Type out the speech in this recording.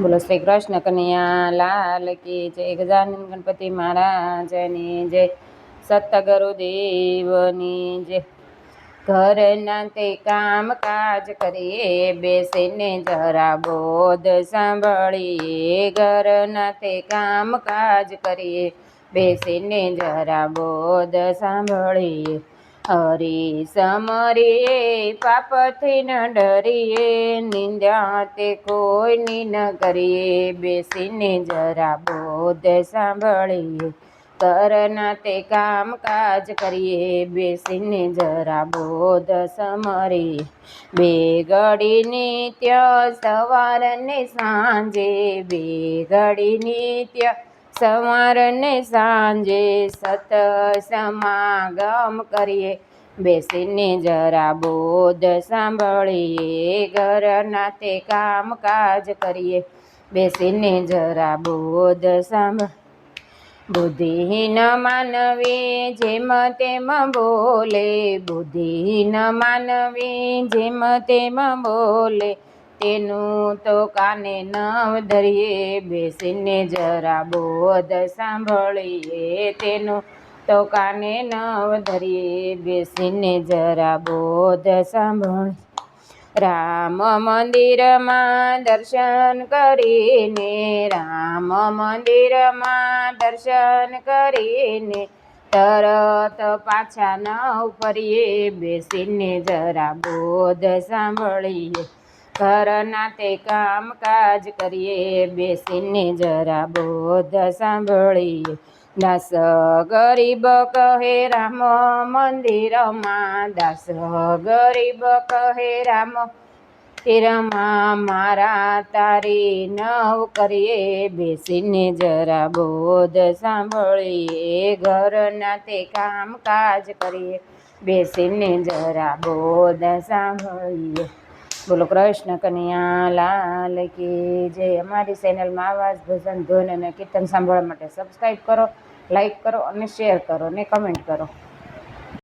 બોલો, શ્રી કૃષ્ણ કન્યા લાલ કી જય ગજાનંદ ગણપતિ મહારાજની જય સતગુરુ દેવની જય. ઘરના તે કામ કાજ કરીએ, બેસીને જરા બોધ સાંભળીએ. ઘરના તે કામ કાજ કરીએ, બેસીને જરા બોધ સાંભળીએ. હરી સમરે પાપથી ન ડરીએ, નિંદ્યા તે કોઈની ન કરીએ. બેસીને જરા બોધ સાંભળીએ કરના તે કામ કાજ કરીએ. બેસીને જરા બોધ સમરીએ બે ઘડી નિત્ય સવારને સાંજે, બે ઘડી નિત્ય સવારને સાંજે સત સમાગમ કરીએ. બેસીને જરા બોધ સાંભળીએ. ઘરના તે કામકાજ કરીએ. બેસીને જરા બોધ સાંભળ બુદ્ધિહીન માનવી જેમ તેમ બોલે. બુદ્ધિહીન માનવી જેમ તેમ બોલે. તેનું તો કાને ન ધરીએ, બેસીને જરા બોધ સાંભળીએ. તેનું તો કાને ન ધરીએ, બેસીને જરા બોધ સાંભળી રામ મંદિરમાં દર્શન કરીને, રામ મંદિરમાં દર્શન કરીને તરત પાછા ન ફરીએ, બેસીને જરા બોધ સાંભળીએ. ઘરના તે કામ કાજ કરીએ બેસીને જરા બોધ સાંભળીએ દાસ ગરીબ કહે રામ મંદિરમાં દાસ ગરીબ કહે રામ તીરમાં મારા તારી નવ કરીએ બેસીને જરા બોધ સાંભળીએ ઘરના તે કામ કાજ કરીએ બેસીને જરા બોધ સાંભળીએ બોલો કૃષ્ણ કન્યા, લાલ કી જે અમારી ચેનલમાં આવાજ, ભજન ધોન અને કીર્તન સાંભળવા માટે સબસ્ક્રાઈબ કરો લાઈક કરો અને શેર કરો ને કમેન્ટ કરો.